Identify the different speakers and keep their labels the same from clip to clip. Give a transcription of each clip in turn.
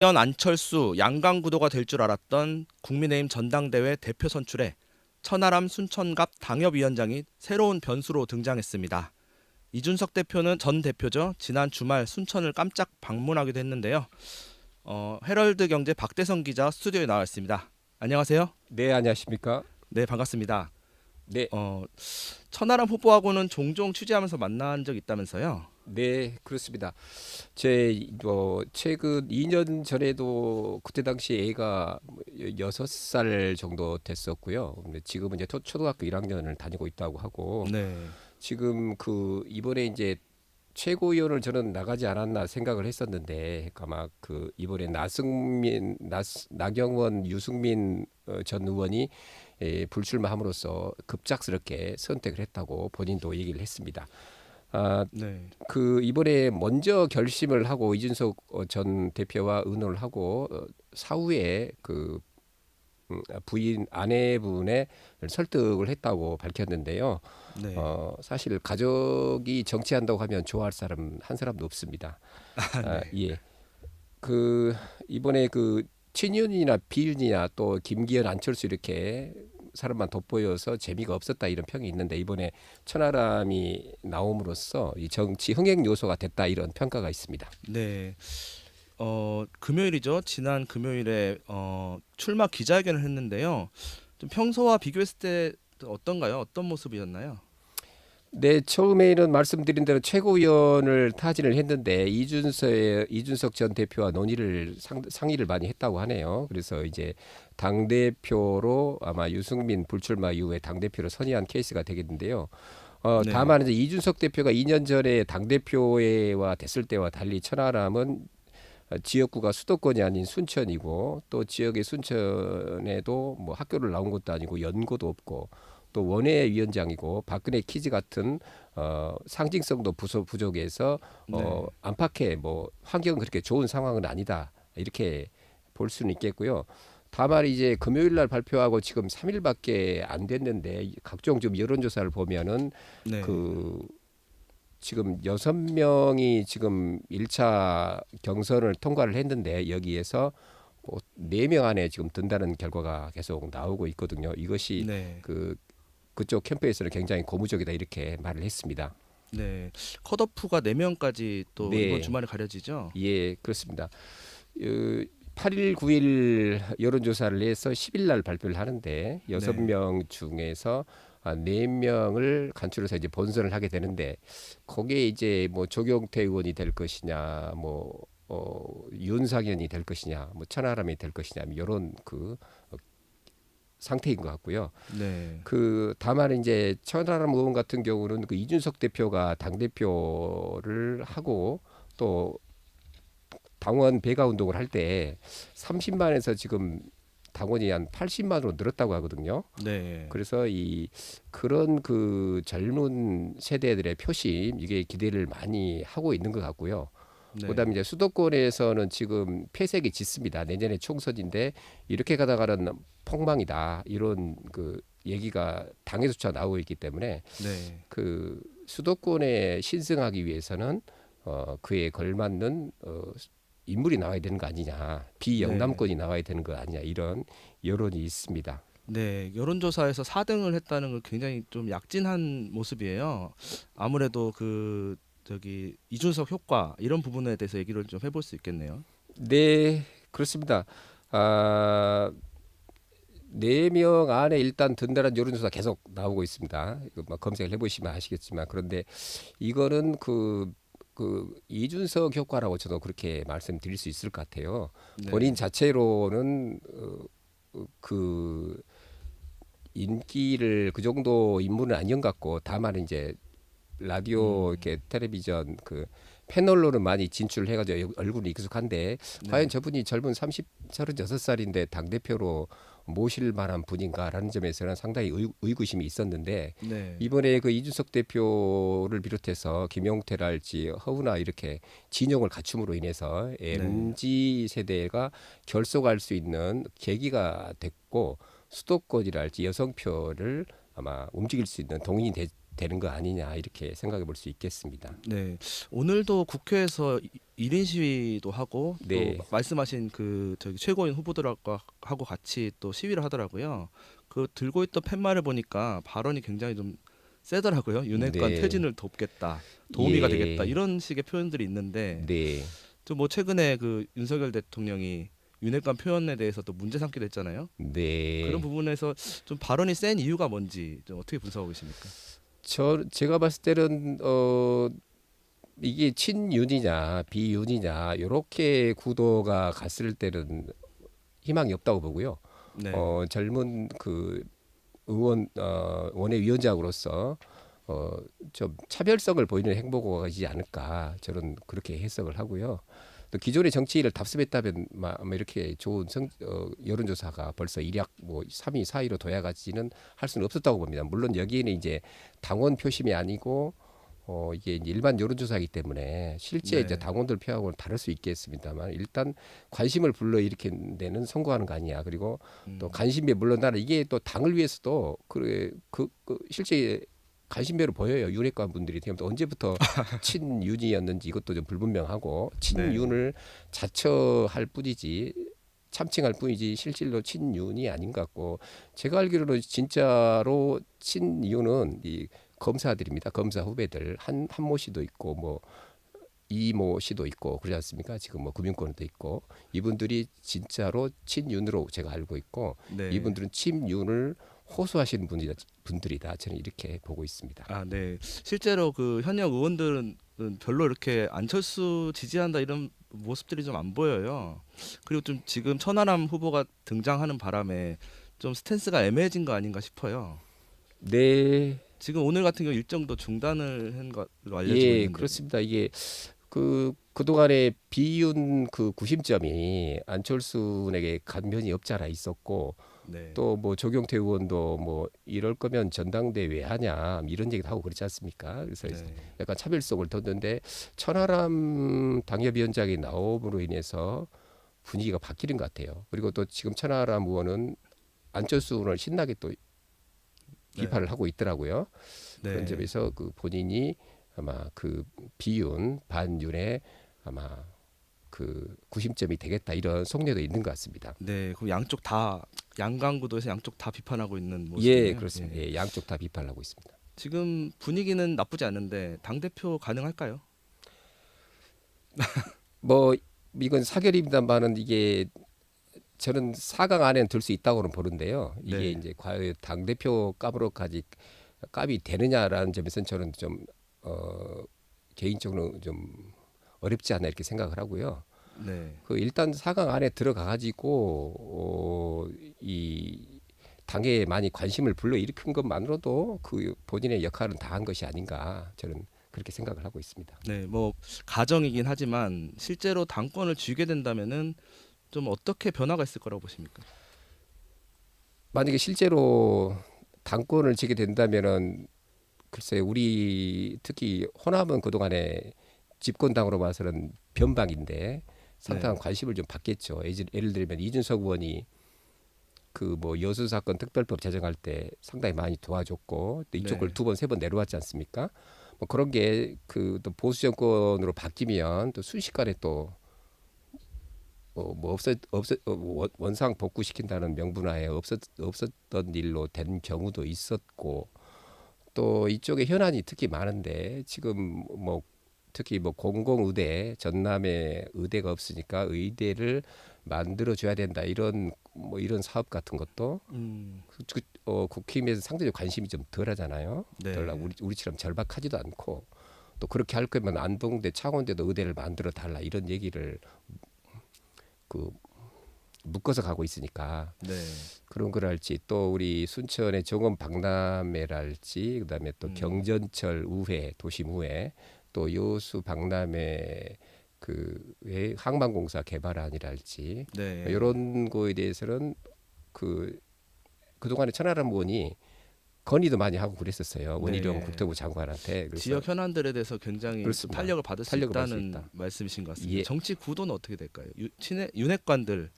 Speaker 1: 현 안철수 양강구도가 될 줄 알았던 국민의힘 전당대회 대표 선출에 천하람 순천갑 당협위원장이 새로운 변수로 등장했습니다. 이준석 대표는 전 대표죠. 지난 주말 순천을 깜짝 방문하기도 했는데요. 어, 헤럴드 경제 박대성 기자 스튜디오에 나와 있습니다. 안녕하세요.
Speaker 2: 네, 안녕하십니까?
Speaker 1: 네, 반갑습니다.
Speaker 2: 네,
Speaker 1: 어, 천하람 후보하고는 종종 취재하면서 만난 적 있다면서요?
Speaker 2: 네, 그렇습니다. 제뭐 최근 2년 전에도 그때 당시 애가 뭐 여섯 살 정도 됐었고요. 근데 지금은 이제 초- 초등학교 1학년을 다니고 있다고 하고
Speaker 1: 네.
Speaker 2: 지금 그 이번에 이제 최고위원을 저는 나가지 않았나 생각을 했었는데 아마 그 이번에 나승민, 나, 나경원, 유승민 어, 전 의원이 에, 불출마함으로써 급작스럽게 선택을 했다고 본인도 얘기를 했습니다. 아,
Speaker 1: 네.
Speaker 2: 그 이번에 먼저 결심을 하고 이준석 어, 전 대표와 의논을 하고 어, 사후에 그 음, 부인 아내분의 설득을 했다고 밝혔는데요.
Speaker 1: 네.
Speaker 2: 어, 사실 가족이 정치한다고 하면 좋아할 사람 한 사람도 없습니다. 아, 예. 그 이번에 그 친윤이나 비윤이나 또 김기현, 안철수 이렇게 사람만 돋보여서 재미가 없었다 이런 평이 있는데 이번에 천하람이 나옴으로써 이 정치 흥행 요소가 됐다 이런 평가가 있습니다.
Speaker 1: 네. 어, 금요일이죠. 지난 금요일에 어, 출마 기자회견을 했는데요. 좀 평소와 비교했을 때 어떤가요? 어떤 모습이었나요?
Speaker 2: 네, 처음에는 말씀드린 대로 최고위원을 타진을 했는데 이준석 이준석 전 대표와 논의를 상, 상의를 많이 했다고 하네요. 그래서 이제 당 대표로 아마 유승민 불출마 이후에 당 대표로 선의한 케이스가 되겠는데요. 어,
Speaker 1: 네.
Speaker 2: 다만 이제 이준석 대표가 2년 전에 당 대표와 됐을 때와 달리 천하람은 어, 지역구가 수도권이 아닌 순천이고 또 지역의 순천에도 뭐 학교를 나온 것도 아니고 연고도 없고 또 원외 위원장이고 박근혜 키즈 같은 어, 상징성도 부서 부족해서 어,
Speaker 1: 네.
Speaker 2: 안팎에 뭐 환경은 그렇게 좋은 상황은 아니다 이렇게 볼 수는 있겠고요. 다만 이제 금요일 날 발표하고 지금 3일밖에 안 됐는데 각종 좀 여론조사를 보면은
Speaker 1: 네.
Speaker 2: 그 지금 여섯 명이 지금 1차 경선을 통과를 했는데 여기에서 뭐네 명 안에 지금 든다는 결과가 계속 나오고 있거든요. 이것이
Speaker 1: 네.
Speaker 2: 그 그쪽 캠프에서는 굉장히 고무적이다 이렇게 말을 했습니다.
Speaker 1: 네. 컷오프가 4명까지 또
Speaker 2: 네.
Speaker 1: 이번 주말에 가려지죠.
Speaker 2: 예, 그렇습니다. 어, 8일, 9일 여론조사를 해서 10일 날 발표를 하는데 여섯
Speaker 1: 네.
Speaker 2: 명 중에서 아, 네 명을 간추려서 이제 본선을 하게 되는데 거기에 이제 뭐 조경태 의원이 될 것이냐, 뭐 어, 윤상현이 될 것이냐, 뭐 천하람이 될 것이냐, 이런 그 어, 상태인 것 같고요.
Speaker 1: 네.
Speaker 2: 그 다만 이제 천하람 의원 같은 경우는 그 이준석 대표가 당 대표를 하고 또 당원 배가 운동을 할 때 30만에서 지금 당원이 한 80만으로 늘었다고 하거든요.
Speaker 1: 네.
Speaker 2: 그래서 이 그런 그 젊은 세대들의 표심 이게 기대를 많이 하고 있는 것 같고요.
Speaker 1: 네.
Speaker 2: 그다음에 이제 수도권에서는 지금 폐색이 짙습니다. 내년에 총선인데 이렇게 가다가는 폭망이다 이런 그 얘기가 당에서조차 나오고 있기 때문에
Speaker 1: 네.
Speaker 2: 그 수도권에 신승하기 위해서는 어 그에 걸맞는 어 인물이 나와야 되는 거 아니냐 비영남권이 나와야 되는 거 아니냐 이런 여론이 있습니다.
Speaker 1: 네, 여론조사에서 4등을 했다는 건 굉장히 좀 약진한 모습이에요. 아무래도 그 저기 이준석 효과 이런 부분에 대해서 얘기를 좀 해볼 수 있겠네요.
Speaker 2: 네 그렇습니다. 아. 네명 안에 일단 든다는 여론조사 계속 나오고 있습니다. 이거 뭐 검색을 해보시면 아시겠지만 그런데 이거는 그, 그 이준석 효과라고 저도 그렇게 말씀드릴 수 있을 것 같아요.
Speaker 1: 네.
Speaker 2: 본인 자체로는 어, 어, 그 인기를 그 정도 인물은 아니었 같고 다만 이제 라디오
Speaker 1: 음.
Speaker 2: 이렇게 텔레비전 그 패널로는 많이 진출을 해가지고 얼굴이 익숙한데
Speaker 1: 네.
Speaker 2: 과연 저분이 젊은 30, 36살인데 당 대표로 모실 만한 분인가라는 점에서는 상당히 의, 의구심이 있었는데
Speaker 1: 네.
Speaker 2: 이번에 그 이준석 대표를 비롯해서 김용태랄지 허우나 이렇게 진영을 갖춤으로 인해서 MZ 세대가 결속할 수 있는 계기가 됐고 수도권이랄지 여성표를 아마 움직일 수 있는 동인이 되, 되는 거 아니냐 이렇게 생각해 볼 수 있겠습니다.
Speaker 1: 네. 오늘도 국회에서 1인 시위도 하고
Speaker 2: 네.
Speaker 1: 또 말씀하신 그 저기 최고인 후보들과 하고 같이 또 시위를 하더라고요. 그 들고 있던 팻말을 보니까 발언이 굉장히 좀 세더라고요. 윤핵관
Speaker 2: 네.
Speaker 1: 퇴진을 돕겠다. 도우미가
Speaker 2: 예.
Speaker 1: 되겠다. 이런 식의 표현들이 있는데
Speaker 2: 네.
Speaker 1: 또뭐 최근에 그 윤석열 대통령이 윤핵관 표현에 대해서 또 문제 삼기도 했잖아요.
Speaker 2: 네.
Speaker 1: 그런 부분에서 좀 발언이 센 이유가 뭔지 좀 어떻게 분석하고 계십니까?
Speaker 2: 저 제가 봤을 때는 어 이게 친윤이냐 비윤이냐 이렇게 구도가 갔을 때는 희망이 없다고 보고요.
Speaker 1: 네.
Speaker 2: 어 젊은 그 의원 어 원외위원장으로서 어좀 차별성을 보이는 행보가 있지 않을까 저는 그렇게 해석을 하고요. 또 기존의 정치인을 답습했다면 마- 아마 이렇게 좋은 성, 어, 여론조사가 벌써 일약 뭐 3위, 4위로 도약하지는 할 수는 없었다고 봅니다. 물론 여기에는 이제 당원 표심이 아니고 어 이게 일반 여론조사이기 때문에 실제
Speaker 1: 네.
Speaker 2: 이제 당원들 표하고는 다를 수 있겠습니다만 일단 관심을 불러 일으키는 데는 성공하는 거 아니야. 그리고 또
Speaker 1: 음.
Speaker 2: 관심배 물론 나는 이게 또 당을 위해서도 그, 그, 그 실제 관심배로 보여요. 윤핵관 분들이. 지금 또 언제부터 친윤이었는지 이것도 좀 불분명하고 친윤을 자처할 뿐이지 참칭할 뿐이지 실질로 친윤이 아닌 것 같고 제가 알기로는 진짜로 친윤은 이 검사들입니다. 검사 후배들. 한 한모 씨도 있고 뭐 이모 씨도 있고 그러지 않습니까? 지금 뭐 금융권도 있고. 이분들이 진짜로 친윤으로 제가 알고 있고
Speaker 1: 네.
Speaker 2: 이분들은 친윤을 호소하시는 분이다, 분들이다. 저는 이렇게 보고 있습니다.
Speaker 1: 아, 네. 실제로 그 현역 의원들은 별로 이렇게 안철수 지지한다 이런 모습들이 좀 안 보여요. 그리고 좀 지금 천하람 후보가 등장하는 바람에 좀 스탠스가 애매해진 거 아닌가 싶어요.
Speaker 2: 네,
Speaker 1: 지금 오늘 같은 경우 일정도 중단을 한 것으로 알려지고
Speaker 2: 예,
Speaker 1: 있는데.
Speaker 2: 그렇습니다. 이게 그 그동안의 비윤 그 구심점이 안철수에게 간면이 없지 않아 있었고
Speaker 1: 네.
Speaker 2: 또뭐 조경태 의원도 뭐 이럴 거면 전당대 왜 하냐 이런 얘기도 하고 그렇지 않습니까? 그래서
Speaker 1: 네.
Speaker 2: 약간 차별성을 뒀는데 천하람 당협위원장이 나옴으로 인해서 분위기가 바뀌는 것 같아요. 그리고 또 지금 천하람 의원은 안철수 의원을 신나게 또 비판을 하고 있더라고요.
Speaker 1: 네.
Speaker 2: 그런 점에서 그 본인이 아마 그 비윤 반윤의 아마 그 구심점이 되겠다 이런 속내도 있는 것 같습니다.
Speaker 1: 네. 그럼 양쪽 다 양강구도에서 양쪽 다 비판하고 있는 모습이에요.
Speaker 2: 예, 그렇습니다. 예, 양쪽 다 비판을 하고 있습니다.
Speaker 1: 지금 분위기는 나쁘지 않은데 당 대표 가능할까요?
Speaker 2: 뭐 이건 사결입니다만은 이게 저는 4강 안에는 들 수 있다고는 보는데요. 이게
Speaker 1: 네.
Speaker 2: 이제 과연 당 대표 값으로까지 값이 되느냐라는 점에서는 저는 좀 어, 개인적으로 좀 어렵지 않나 이렇게 생각을 하고요.
Speaker 1: 네.
Speaker 2: 그 일단 4강 안에 들어가 가지고 어, 이 당에 많이 관심을 불러 일으킨 것만으로도 그 본인의 역할은 다 한 것이 아닌가 저는 그렇게 생각을 하고 있습니다.
Speaker 1: 네, 뭐 가정이긴 하지만 실제로 당권을 쥐게 된다면은 좀 어떻게 변화가 있을 거라고 보십니까?
Speaker 2: 만약에 실제로 당권을 지게 된다면은 글쎄 우리 특히 호남은 그동안에 집권당으로 봐서는 변방인데 상당한
Speaker 1: 네.
Speaker 2: 관심을 좀 받겠죠. 예를, 예를 들면 이준석 의원이 그 뭐 여수 사건 특별법 제정할 때 상당히 많이 도와줬고 또 이쪽을
Speaker 1: 네.
Speaker 2: 두번 세 번 내려왔지 않습니까? 뭐 그런 게 그 또 보수 정권으로 바뀌면 또 순식간에 또 어, 뭐 없었 없었 어, 원- 원상 복구 시킨다는 명분하에 없었 없었던 일로 된 경우도 있었고 또 이쪽에 현안이 특히 많은데 지금 뭐 특히 뭐 공공 의대 전남에 의대가 없으니까 의대를 만들어 줘야 된다 이런 뭐 이런 사업 같은 것도
Speaker 1: 음,
Speaker 2: 그, 그, 어, 국힘에서 상대적 관심이 좀 덜하잖아요.
Speaker 1: 네.
Speaker 2: 덜 우리 우리처럼 절박하지도 않고 또 그렇게 할 거면 안동대 창원대도 의대를 만들어 달라 이런 얘기를 그 묶어서 가고 있으니까
Speaker 1: 네,
Speaker 2: 그런 거랄지 또 우리 순천의 정원 박람회랄지 그다음에 또
Speaker 1: 음.
Speaker 2: 경전철 우회 도심 우회 또 여수 박람회 그의 항만공사 개발안이랄지
Speaker 1: 네.
Speaker 2: 이런 거에 대해서는 그 그동안에 천하람 의원이 건의도 많이 하고 그랬었어요. 원희룡
Speaker 1: 네.
Speaker 2: 국토부 장관한테.
Speaker 1: 지역 현안들에 대해서 굉장히
Speaker 2: 그렇습니다.
Speaker 1: 탄력을 받을 수
Speaker 2: 탄력을 받을 수
Speaker 1: 있다는
Speaker 2: 있다.
Speaker 1: 말씀이신 것 같습니다.
Speaker 2: 예.
Speaker 1: 정치 구도는 어떻게 될까요? 유, 친해, 윤핵관들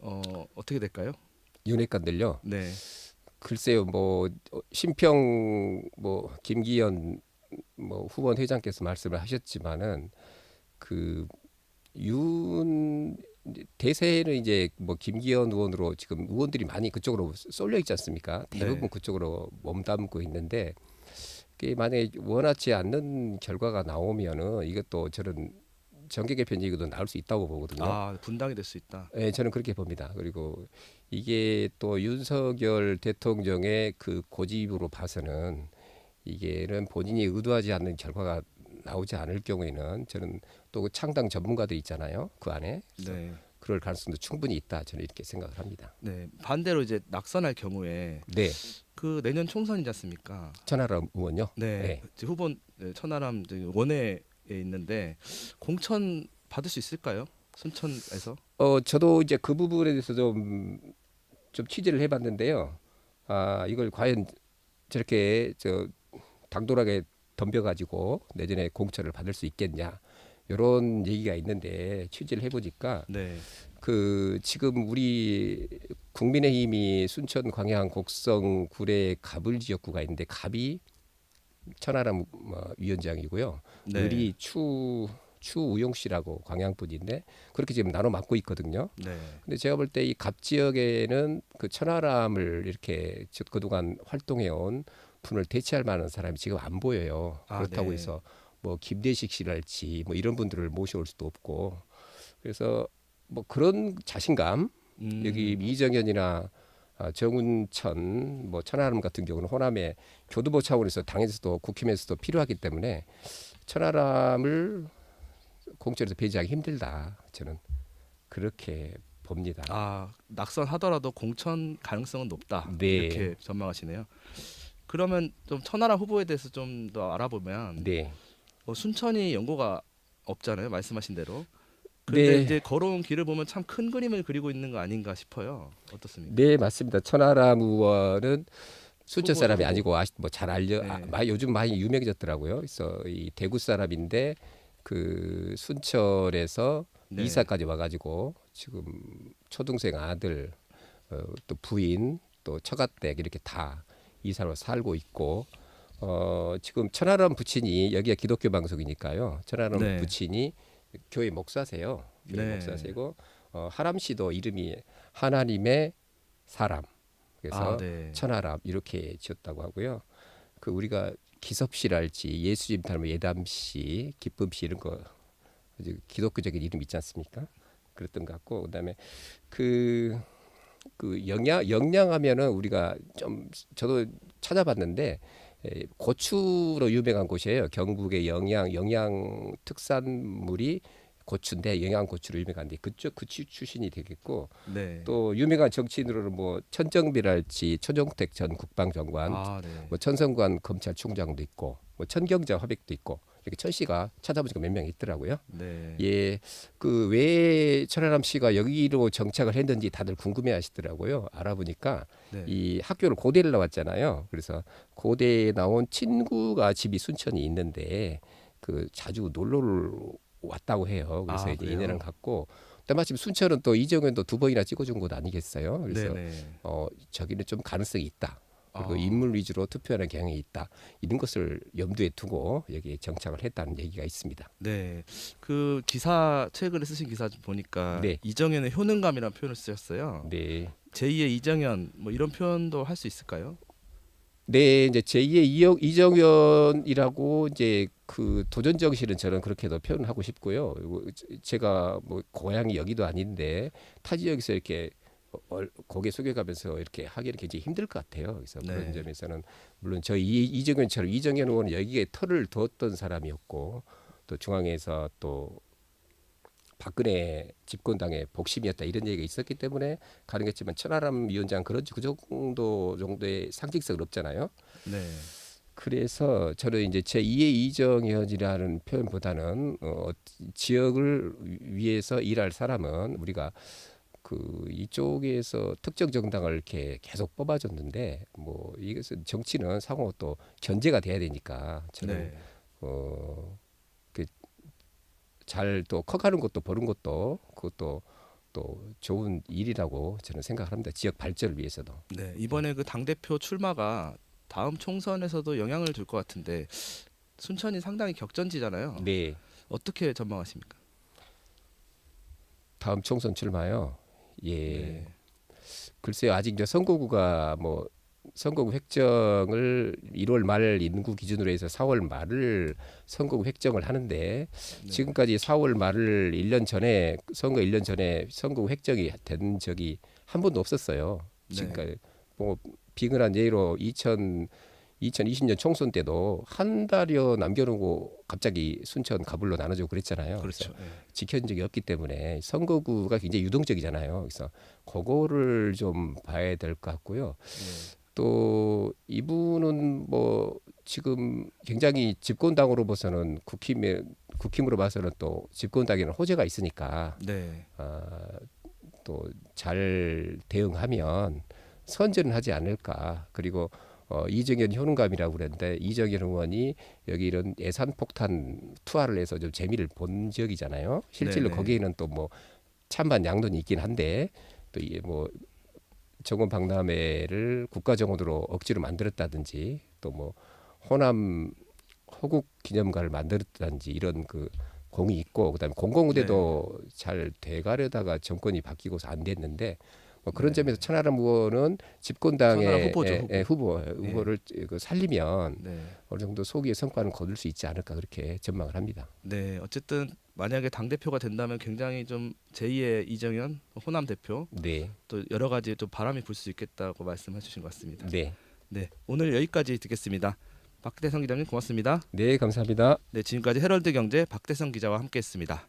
Speaker 1: 어, 어떻게 될까요?
Speaker 2: 윤핵관들요.
Speaker 1: 네,
Speaker 2: 글쎄요, 뭐 어, 심평 뭐 김기현 뭐 후보원 회장께서 말씀을 하셨지만은 그 윤 대세는 이제 뭐 김기현 의원으로 지금 의원들이 많이 그쪽으로 쏠려 있지 않습니까? 대부분
Speaker 1: 네.
Speaker 2: 그쪽으로 몸담고 있는데 그게 만약에 원하지 않는 결과가 나오면은 이것도 저는 정계 개편 얘기도 나올 수 있다고 보거든요.
Speaker 1: 아 분당이 될 수 있다.
Speaker 2: 예, 저는 그렇게 봅니다. 그리고 이게 또 윤석열 대통령의 그 고집으로 봐서는 이게는 본인이 의도하지 않는 결과가 나오지 않을 경우에는 저는 또그 창당 전문가들 있잖아요. 그 안에
Speaker 1: 네.
Speaker 2: 그럴 가능성도 충분히 있다. 저는 이렇게 생각을 합니다.
Speaker 1: 네. 반대로 이제 낙선할 경우에
Speaker 2: 네,
Speaker 1: 그 내년 총선이지 않습니까?
Speaker 2: 천하람 의원요.
Speaker 1: 네.
Speaker 2: 네.
Speaker 1: 후보 네, 천하람 원내에 있는데 공천 받을 수 있을까요? 순천에서?
Speaker 2: 어, 저도 이제 그 부분에 대해서 좀, 좀 취재를 해봤는데요. 아, 이걸 과연 저렇게 저 당돌하게 덤벼가지고 내년에 공천을 받을 수 있겠냐. 이런 얘기가 있는데 취재를 해보니까
Speaker 1: 네.
Speaker 2: 그 지금 우리 국민의힘이 순천 광양 곡성 구례 갑을 지역구가 있는데 갑이 천하람 뭐, 위원장이고요.
Speaker 1: 네.
Speaker 2: 을이 추 추우용 씨라고 광양 분인데 그렇게 지금 나눠 맡고 있거든요.
Speaker 1: 네.
Speaker 2: 근데 제가 볼 때 이 갑 지역에는 그 천하람을 이렇게 저- 그동안 활동해온 분을 대체할 만한 사람이 지금 안 보여요.
Speaker 1: 아,
Speaker 2: 그렇다고
Speaker 1: 네.
Speaker 2: 해서 뭐 김대식 씨랄지 뭐 이런 분들을 모셔올 수도 없고 그래서 뭐 그런 자신감
Speaker 1: 음,
Speaker 2: 여기 이정현이나 아, 정운천 뭐 천하람 같은 경우는 호남의 교두보 차원에서 당에서도 국힘에서도 필요하기 때문에 천하람을 공천에서 배제하기 힘들다 저는 그렇게 봅니다.
Speaker 1: 아 낙선하더라도 공천 가능성은 높다.
Speaker 2: 네.
Speaker 1: 이렇게 전망하시네요. 그러면 좀 천하람 후보에 대해서 좀 더 알아보면
Speaker 2: 네.
Speaker 1: 뭐 순천이 연고가 없잖아요. 말씀하신 대로. 그런데
Speaker 2: 네.
Speaker 1: 이제 걸어온 길을 보면 참 큰 그림을 그리고 있는 거 아닌가 싶어요. 어떻습니까?
Speaker 2: 네 맞습니다. 천하람 의원은 순천 사람이. 아니고 뭐잘 알려 아,
Speaker 1: 네.
Speaker 2: 마- 요즘 많이 유명해졌더라고요. 그래서 이 대구 사람인데 그 순천에서
Speaker 1: 네.
Speaker 2: 이사까지 와가지고 지금 초등생 아들 어, 또 부인 또 처가댁 이렇게 다 이사로 살고 있고 어, 지금 천하람 부친이 여기가 기독교 방송이니까요. 천하람
Speaker 1: 네.
Speaker 2: 부친이 교회 목사세요. 교회
Speaker 1: 네.
Speaker 2: 목사세고 어, 하람 씨도 이름이 하나님의 사람 그래서
Speaker 1: 아, 네.
Speaker 2: 천하람 이렇게 지었다고 하고요. 그 우리가 기섭 씨랄지 예수님 닮은 예담 씨, 기쁨 씨 이런 거 기독교적인 이름 있지 않습니까? 그랬던 것 같고 그다음에 그, 그 영양 영양하면은 우리가 좀 저도 찾아봤는데 에, 고추로 유명한 곳이에요. 경북의 영양 영양 특산물이 고추인데 영양 고추로 유명한데 그쪽 그 출- 출신이 되겠고
Speaker 1: 네.
Speaker 2: 또 유명한 정치인으로는 뭐 천정비랄지 천종택 전 국방장관,
Speaker 1: 아, 네.
Speaker 2: 뭐 천성관 검찰총장도 있고, 뭐 천경자 화백도 있고 이렇게 천 씨가 찾아보니까 몇 명 있더라고요.
Speaker 1: 네.
Speaker 2: 예, 그 왜 천하람 씨가 여기로 정착을 했는지 다들 궁금해하시더라고요. 알아보니까
Speaker 1: 네.
Speaker 2: 이 학교를 고대를 나왔잖아요. 그래서 고대에 나온 친구가 집이 순천이 있는데 그 자주 놀러를 왔다고 해요. 그래서
Speaker 1: 아,
Speaker 2: 이제? 인연을 갖고 또 마침 순천은 또 이정현도 두 번이나 찍어준 곳 아니겠어요? 그래서
Speaker 1: 네, 네.
Speaker 2: 어 저기는 좀 가능성이 있다. 그리고
Speaker 1: 아.
Speaker 2: 인물 위주로 투표하는 경향이 있다. 이런 것을 염두에 두고 여기에 정착을 했다는 얘기가 있습니다.
Speaker 1: 네. 그 기사 최근에 쓰신 기사 좀 보니까
Speaker 2: 네.
Speaker 1: 이정현의 효능감이라는 표현을 쓰셨어요.
Speaker 2: 네.
Speaker 1: 제2의 이정현 뭐 이런 표현도 할 수 있을까요?
Speaker 2: 네, 이제 제2의 이영, 이정현이라고 이제 그 도전 정신은 저는 그렇게도 표현하고 싶고요. 제가 뭐 고향이 여기도 아닌데 타 지역에서 이렇게 얼- 고개 숙여가면서 이렇게 하기는 굉장히 힘들 것 같아요. 그래서
Speaker 1: 네.
Speaker 2: 그런 점에서는 물론 저 이, 이정현처럼 이정현 의원은 여기에 털을 뒀던 사람이었고 또 중앙에서 또 박근혜 집권당의 복심이었다 이런 얘기가 있었기 때문에 가능했지만 천하람 위원장 그런 그 정도 정도의 상징성은 없잖아요.
Speaker 1: 네.
Speaker 2: 그래서 저는 이제 제 2의 이정현이라는 표현보다는 어, 지역을 위해서 일할 사람은 우리가 그 이쪽에서 특정 정당을 이렇게 계속 뽑아줬는데 뭐 이것은 정치는 상호 또 견제가 돼야 되니까 저는
Speaker 1: 네.
Speaker 2: 어, 그잘또 커가는 것도 보는 것도 그것도 또 좋은 일이라고 저는 생각합니다. 지역 발전을 위해서도.
Speaker 1: 네, 이번에 그 당 대표 출마가 다음 총선에서도 영향을 줄 것 같은데 순천이 상당히 격전지잖아요.
Speaker 2: 네.
Speaker 1: 어떻게 전망하십니까?
Speaker 2: 다음 총선 출마요. 예.
Speaker 1: 네.
Speaker 2: 글쎄요. 아직 이제 선거구가 뭐 선거구 획정을 1월 말 인구 기준으로 해서 4월 말을 선거구 획정을 하는데
Speaker 1: 네.
Speaker 2: 지금까지 4월 말을 1년 전에 선거 1년 전에 선거구 획정이 된 적이 한 번도 없었어요.
Speaker 1: 네.
Speaker 2: 지금까지 뭐 비근한 예로 2000 2020년 총선 때도 한 달여 남겨놓고 갑자기 순천 가불로 나눠주고 그랬잖아요.
Speaker 1: 그렇죠. 네.
Speaker 2: 지켜진 적이 없기 때문에 선거구가 굉장히 유동적이잖아요. 그래서 그거를 좀 봐야 될 것 같고요.
Speaker 1: 네.
Speaker 2: 또 이분은 뭐 지금 굉장히 집권당으로 봐서는 국힘에 국힘으로 봐서는 또 집권당에는 호재가 있으니까
Speaker 1: 네.
Speaker 2: 아, 또 잘 대응하면 선전은 하지 않을까. 그리고 어, 이정현 효능감이라고 그랬는데 이정현 의원이 여기 이런 예산 폭탄 투하를 해서 좀 재미를 본 지역이잖아요. 실질로
Speaker 1: 네네.
Speaker 2: 거기에는 또 뭐 찬반 양론이 있긴 한데 또 이게 뭐 정원 박람회를 국가 정원으로 억지로 만들었다든지 또 뭐 호남 호국 기념관을 만들었다든지 이런 그 공이 있고 그다음에 공공무대도 잘 돼가려다가 정권이 바뀌고서 안 됐는데 뭐 그런
Speaker 1: 네.
Speaker 2: 점에서 천하람 의원은 집권당의
Speaker 1: 후보죠,
Speaker 2: 예,
Speaker 1: 후보.
Speaker 2: 예, 후보 후보를 그 살리면
Speaker 1: 네.
Speaker 2: 어느 정도 소기의 성과는 거둘 수 있지 않을까 그렇게 전망을 합니다.
Speaker 1: 네. 어쨌든 만약에 당 대표가 된다면 굉장히 좀 제2의 이정현 호남 대표
Speaker 2: 네,
Speaker 1: 또 여러 가지 또 바람이 불 수 있겠다고 말씀해 주신 것 같습니다.
Speaker 2: 네,
Speaker 1: 네. 오늘 여기까지 듣겠습니다. 박대성 기자님 고맙습니다.
Speaker 2: 네, 감사합니다.
Speaker 1: 네, 지금까지 헤럴드 경제 박대성 기자와 함께했습니다.